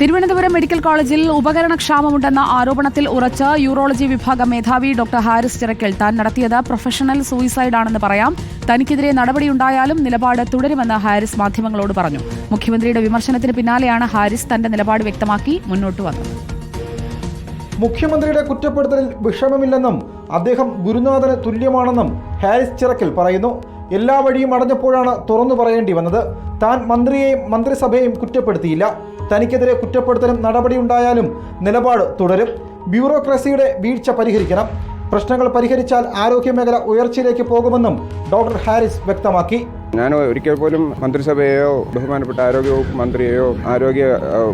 Thiruvananthapuram medical കോളേജിൽ ഉപകരണക്ഷാമമുണ്ടെന്ന ആരോപണത്തിൽ ഉറച്ച യൂറോളജി വിഭാഗം മേധാവി ഡോക്ടർ ഹാരിസ് ചിറക്കൽ താൻ നടത്തിയത് പ്രൊഫഷണൽ സൂയിസൈഡാണെന്ന് പറയാം. തനിക്കെതിരെ നടപടിയുണ്ടായാലും നിലപാട് തുടരുമെന്ന് ഹാരിസ് മാധ്യമങ്ങളോട് പറഞ്ഞു. മുഖ്യമന്ത്രിയുടെ വിമർശനത്തിന് പിന്നാലെയാണ് ഹാരിസ് തന്റെ നിലപാട് വ്യക്തമാക്കി മുന്നോട്ട് വന്നത്. മുഖ്യമന്ത്രിയുടെ കുറ്റപ്പെടുത്തലിൽ വിഷമമില്ലെന്നും അദ്ദേഹം ഗുരുനാഥന് തുല്യമാണെന്നും ഹാരിസ് ചിറക്കൽ പറയുന്നു. എല്ലാ വഴിയും അടഞ്ഞപ്പോഴാണ് തുറന്നു പറയേണ്ടി വന്നത്. താൻ മന്ത്രിയെയും മന്ത്രിസഭയെയും കുറ്റപ്പെടുത്തിയില്ല. തനിക്കെതിരെ കുറ്റപ്പെടുത്തലും നടപടിയുണ്ടായാലും നിലപാട് തുടരും. ബ്യൂറോക്രസിയുടെ വീഴ്ച പരിഹരിക്കണം. പ്രശ്നങ്ങൾ പരിഹരിച്ചാൽ ആരോഗ്യമേഖല ഉയർച്ചയിലേക്ക് പോകുമെന്നും ഡോക്ടർ ഹാരിസ് വ്യക്തമാക്കി. ഞാൻ ഒരിക്കൽ പോലും മന്ത്രിസഭയെയോ ബഹുമാനപ്പെട്ട ആരോഗ്യ വകുപ്പ് മന്ത്രിയെയോ ആരോഗ്യ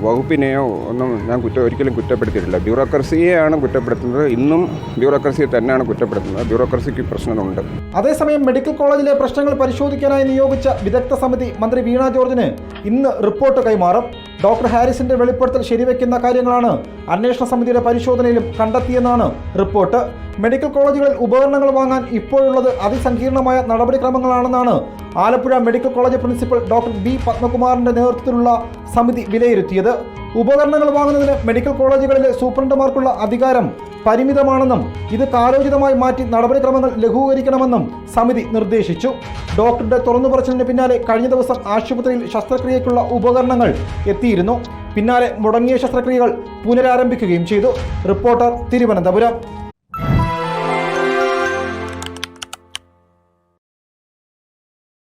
വകുപ്പിനെയോ ഒന്നും ഞാൻ കുറ്റ ഒരിക്കലും കുറ്റപ്പെടുത്തിയിട്ടില്ല. ബ്യൂറോക്രസിയെയാണ് കുറ്റപ്പെടുത്തുന്നത്. ഇന്നും ബ്യൂറോക്രസിയെ തന്നെയാണ് കുറ്റപ്പെടുത്തുന്നത്. ബ്യൂറോക്രസിക്ക് പ്രശ്നമുണ്ട്. അതേസമയം മെഡിക്കൽ കോളേജിലെ പ്രശ്നങ്ങൾ പരിശോധിക്കാനായി നിയോഗിച്ച വിദഗ്ധ സമിതി മന്ത്രി വീണ ജോർജിന് ഇന്ന് റിപ്പോർട്ട് കൈമാറും. ഡോക്ടർ ഹാരിസിന്റെ വെളിപ്പെടുത്തൽ ശരിവെക്കുന്ന കാര്യങ്ങളാണ് അന്വേഷണ സമിതിയുടെ പരിശോധനയിലും കണ്ടെത്തിയെന്നാണ് റിപ്പോർട്ട്. മെഡിക്കൽ കോളേജുകളിൽ ഉപകരണങ്ങൾ വാങ്ങാൻ ഇപ്പോഴുള്ളത് അതിസങ്കീർണമായ നടപടിക്രമങ്ങളാണെന്നാണ് Alappuzha medical college principal doctor B പത്മകുമാറിന്റെ നേതൃത്വത്തിലുള്ള സമിതി വിലയിരുത്തിയത്. ഉപകരണങ്ങൾ വാങ്ങുന്നതിന് മെഡിക്കൽ കോളേജുകളിലെ സൂപ്രണ്ടുമാർക്കുള്ള അധികാരം പരിമിതമാണെന്നും ഇത് കാലോചിതമായി മാറ്റി നടപടിക്രമങ്ങൾ ലഘൂകരിക്കണമെന്നും സമിതി നിർദ്ദേശിച്ചു. ഡോക്ടറുടെ തുറന്നു പറച്ചിലിന് പിന്നാലെ കഴിഞ്ഞ ദിവസം ആശുപത്രിയിൽ ശസ്ത്രക്രിയയ്ക്കുള്ള ഉപകരണങ്ങൾ എത്തിയിരുന്നു. പിന്നാലെ മുടങ്ങിയ ശസ്ത്രക്രിയകൾ പുനരാരംഭിക്കുകയും ചെയ്തു. റിപ്പോർട്ടർ തിരുവനന്തപുരം.